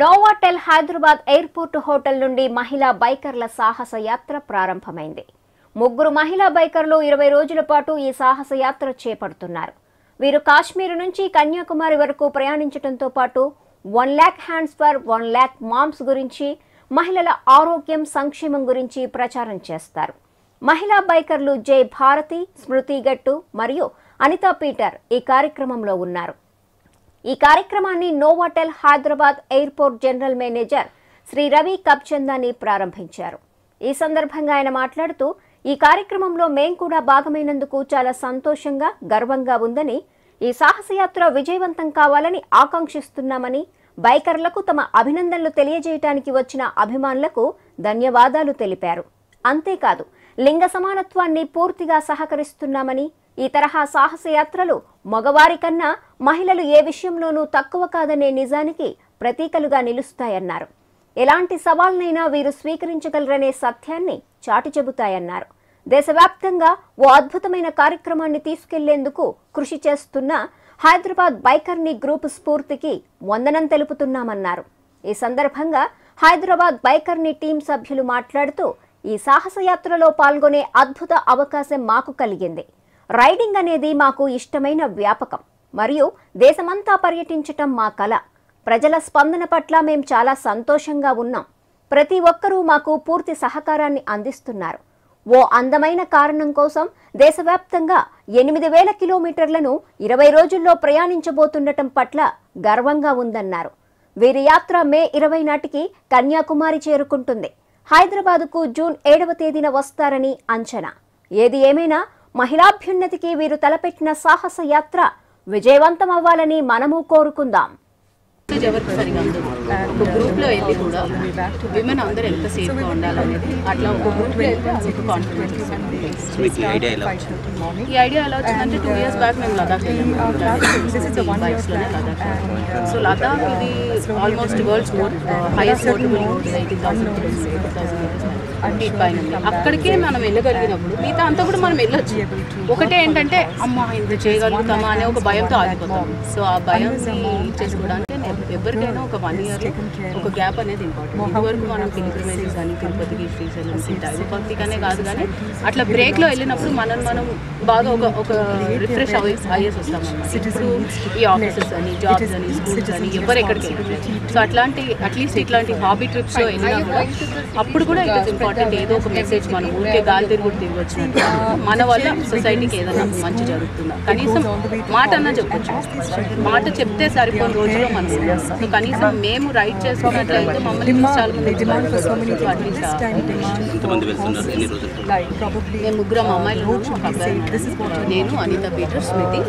Novotel Hyderabad airport hotel నుండి మహిళా బైకర్ల సాహస యాత్ర ప్రారంభమైంది. ముగ్గురు మహిళా బైకర్లు ఇరవై రోజుల పాటు ఈ సాహస యాత్ర చేపడుతున్నారు. వీరు కాశ్మీర్ నుంచి కన్యాకుమారి వరకు ప్రయాణించడంతో పాటు one lakh hands for one lakh moms గురించి మహిళల ఆరోగ్యం సంక్షేమం గురించి ప్రచారం చేస్తారు. మహిళా బైకర్లు జై భారతి స్మృతి గట్టు మరియు అనితా పీటర్ ఈ కార్యక్రమంలో ఉన్నారు. ఈ కార్యక్రమాన్ని Novotel Hyderabad airport general manager Shri Ravi Kabchandani ప్రారంభించారు. ఈ సందర్భంగా ఆయన మాట్లాడుతూ ఈ కార్యక్రమంలో మేం కూడా భాగమైనందుకు చాలా సంతోషంగా గర్వంగా ఉందని ఈ సాహసయాత్ర విజయవంతం కావాలని ఆకాంక్షిస్తున్నామని బైకర్లకు తమ అభినందనలు తెలియజేయటానికి వచ్చిన అభిమానులకు ధన్యవాదాలు తెలిపారు. అంతేకాదు లింగ సమానత్వాన్ని పూర్తిగా సహకరిస్తున్నామని ఈ తరహా సాహసయాత్రలు మగవారి కన్నా మహిళలు ఏ విషయంలోనూ తక్కువ కాదనే నిజానికి ప్రతీకలుగా నిలుస్తాయన్నారు. ఎలాంటి సవాల్నైనా వీరు స్వీకరించగలరనే సత్యాన్ని చాటి చెబుతాయన్నారు. దేశవ్యాప్తంగా ఓ అద్భుతమైన కార్యక్రమాన్ని తీసుకెళ్ళేందుకు కృషి చేస్తున్న హైదరాబాద్ బైకర్ని గ్రూప్ స్ఫూర్తికి వందనం తెలుపుతున్నామన్నారు. ఈ సందర్భంగా హైదరాబాద్ బైకర్ని టీం సభ్యులు మాట్లాడుతూ ఈ సాహసయాత్రలో పాల్గొనే అద్భుత అవకాశం మాకు కలిగింది. రైడింగ్ అనేది మాకు ఇష్టమైన వ్యాపకం. మరియు దేశమంతా పర్యటించటం మా కళ ప్రజల స్పందన పట్ల మేం చాలా సంతోషంగా ఉన్నాం. ప్రతి ఒక్కరూ మాకు పూర్తి సహకారాన్ని అందిస్తున్నారు. ఓ అందమైన కారణం కోసం దేశవ్యాప్తంగా ఎనిమిది వేల కిలోమీటర్లను ఇరవై రోజుల్లో ప్రయాణించబోతుండటం పట్ల గర్వంగా ఉందన్నారు. వీరి యాత్ర మే ఇరవై నాటికి కన్యాకుమారి చేరుకుంటుంది. హైదరాబాదుకు జూన్ ఏడవ తేదీన వస్తారని అంచనా. ఏది ఏమైనా మహిళాభ్యున్నతికి వీరు తలపెట్టిన సాహస యాత్ర విజయవంతం అవ్వాలని మనము కోరుకుందాం. మెసేజ్ ఎవరికి సరిగా అందదు ఒక గ్రూప్లో వెళ్ళి కూడా విమెన్ అందరూ ఎంత సేఫ్గా ఉండాలనేది అట్లా ఒక గ్రూప్లో వెళ్తే అదొక కాన్ఫిడెన్స్ ఈ ఐడియా ఎలా వచ్చింది? ఈ ఐడియా ఎలా వచ్చిందంటే టూ ఇయర్స్ బ్యాక్ మేము లదాఖ్ వెళ్ళాము. బైక్స్లోనే లదాఖ్ సో లదాఖ్ ఇది almost world's highest portable eighteen thousand పైన. అక్కడికే మనం వెళ్ళగలిగినప్పుడు మిగతా అంతా కూడా మనం వెళ్ళొచ్చు. ఒకటే ఏంటంటే అమ్మ ఇంత చేయగలుగుతామా అనే ఒక భయంతో ఆగిపోతాం. సో ఆ భయం చేసుకోవడానికి ఎవరికైనా ఒక వన్ ఇయర్ ఒక గ్యాప్ అనేది ఇంపార్టెంట్ ఇదివరకు మనం పిలిగ్రిమేజెస్ కానీ తిరుపతికి శ్రీశైలం టైపోపతికనే కాదు కానీ అట్లా బ్రేక్లో వెళ్ళినప్పుడు మనం మనం బాగా ఒక ఒక రిఫ్రెష్ అయ్యేసి వస్తాం. ఇప్పుడు ఈ ఆఫీసెస్ అని జాబ్స్ అని స్కూల్స్ అని ఎవరు ఎక్కడికి వెళ్ళట్లేదు. సో అట్లాంటి అట్లీస్ట్ ఇట్లాంటి హాబీ ట్రిప్స్ వెళ్ళినా కూడా అప్పుడు కూడా ఇట్ ఇస్ ఇంపార్టెంట్ ఏదో ఒక మెసేజ్ మనం ఊరికే గాలి తిరుగుడు తిరిగి వచ్చినట్టు మన వల్ల సొసైటీకి ఏదైనా మంచి జరుగుతుందా? కనీసం మాట అన్నా చెప్పొచ్చు. మాట చెప్తే సరిపోని రోజులో మనం. సో కనీసం మేము రైట్ చేసుకున్నట్లయితే మమ్మల్ని చాలా మంది మేము ముగ్గురం అమ్మాయిలు. నేను అనిత పీటర్ స్మృతి